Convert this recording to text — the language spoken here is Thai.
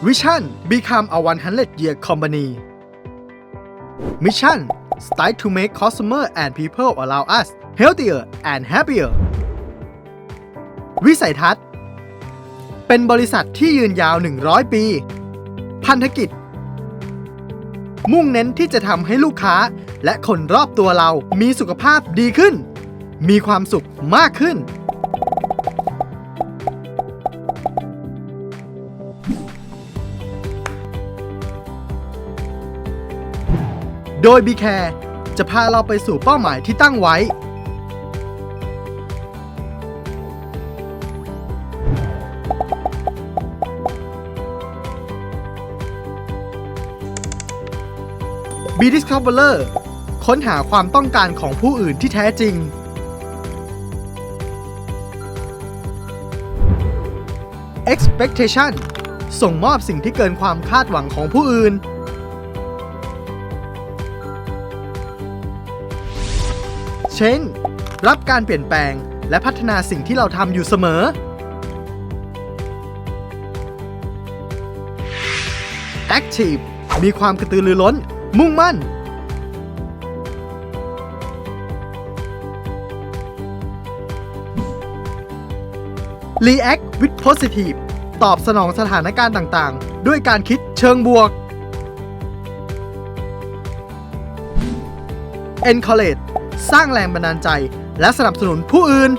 Vision Become a 100 Year Company Mission Start to make customer and people around us healthier and happier วิสัยทัศน์ เป็นบริษัทที่ยืนยาว 100 ปี พันธกิจ มุ่งเน้นที่จะทำให้ลูกค้าและคนรอบตัวเรามีสุขภาพดีขึ้น มีความสุขมากขึ้น โดย b ีแคร์จะพาเราไปสู่เป้าหมายที่ตั้งไว้ B Discoverer ค้นหาความต้องการของผู้อื่นที่แท้จริง Expectation ส่งมอบสิ่งที่เกินความคาดหวังของผู้อื่น เช่น รับการเปลี่ยนแปลงและพัฒนาสิ่งที่เราทำอยู่เสมอ Active มีความกระตือรือร้น มุ่งมั่น React with Positive ตอบสนองสถานการณ์ต่างๆ ด้วยการคิดเชิงบวก Encourage สร้างแรงบันดาลใจ และสนับสนุนผู้อื่น